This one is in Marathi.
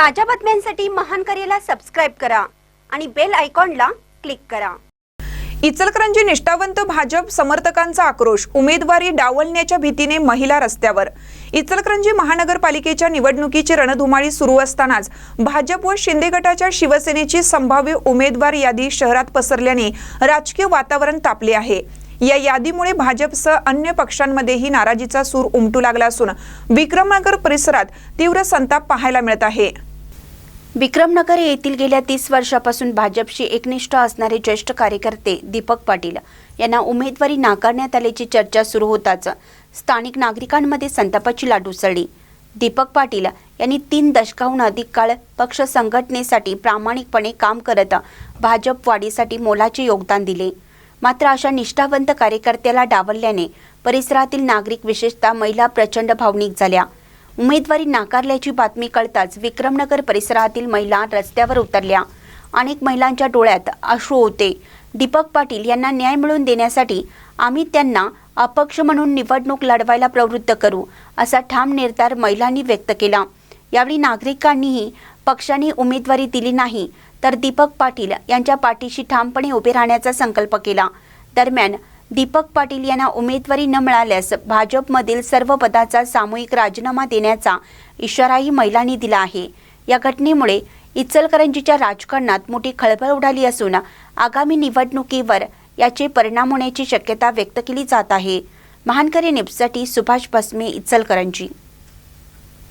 ताज्या बातम्यांसाठी महान करेला सबस्क्राईब करा आणि बेल आयकॉनला क्लिक करा. इचलकरंजी निष्ठावंत भाजप समर्थकांचा आक्रोश उमेदवारी डावलण्याच्या भीतीने महिला रस्त्यावर. इचलकरंजी महानगरपालिकेच्या निवडणुकीची रणधुमाळी सुरू असतानाच भाजप व शिंदे गटाच्या शिवसेनेची संभाव्य उमेदवार यादी शहरात पसरल्याने राजकीय वातावरण तापले आहे. या यादीमुळे भाजपसह अन्य पक्षांमध्येही नाराजीचा सूर उमटू लागला असून विक्रमनगर परिसरात तीव्र संताप पाहायला मिळत आहे. विक्रमनगर येथील गेल्या तीस वर्षापासून भाजपशी एकनिष्ठ असणारे ज्येष्ठ कार्यकर्ते दीपक पाटील यांना उमेदवारी नाकारण्यात आल्याची चर्चा सुरू होताच स्थानिक नागरिकांमध्ये संतापाची लाट उसळली. दीपक पाटील यांनी तीन दशकाहून अधिक काळ पक्ष संघटनेसाठी प्रामाणिकपणे काम करत भाजप वाढीसाठी मोलाचे योगदान दिले. मात्र अशा निष्ठावंत कार्यकर्त्याला डावलल्याने परिसरातील नागरिक विशेषतः महिला प्रचंड भावनिक झाल्या. उमेदवारी नाकारल्याची बातमी कळताच विक्रमनगर परिसरातील महिला रस्त्यावर उतरल्या. अनेक महिलांच्या डोळ्यात अश्रू होते. दीपक पाटील यांना न्याय मिळवून देण्यासाठी आम्ही त्यांना अपक्ष म्हणून निवडणूक लढवायला प्रवृत्त करू असा ठाम निर्धार महिलांनी व्यक्त केला. यावेळी नागरिकांनीही पक्षाने उमेदवारी दिली नाही तर दीपक पाटील यांच्या पाठीशी ठामपणे उभे राहण्याचा संकल्प केला. दरम्यान दीपक पाटील यांना उमेदवारी न मिळाल्यास भाजपमधील सर्व पदाचा सामूहिक राजीनामा देण्याचा इशाराही महिलांनी दिला आहे. या घटनेमुळे इचलकरंजीच्या राजकारणात मोठी खळबळ उडाली असून आगामी निवडणुकीवर याचे परिणाम होण्याची शक्यता व्यक्त केली जात आहे. महानकरी निप्ससाठी सुभाष भस्मे इचलकरंजी.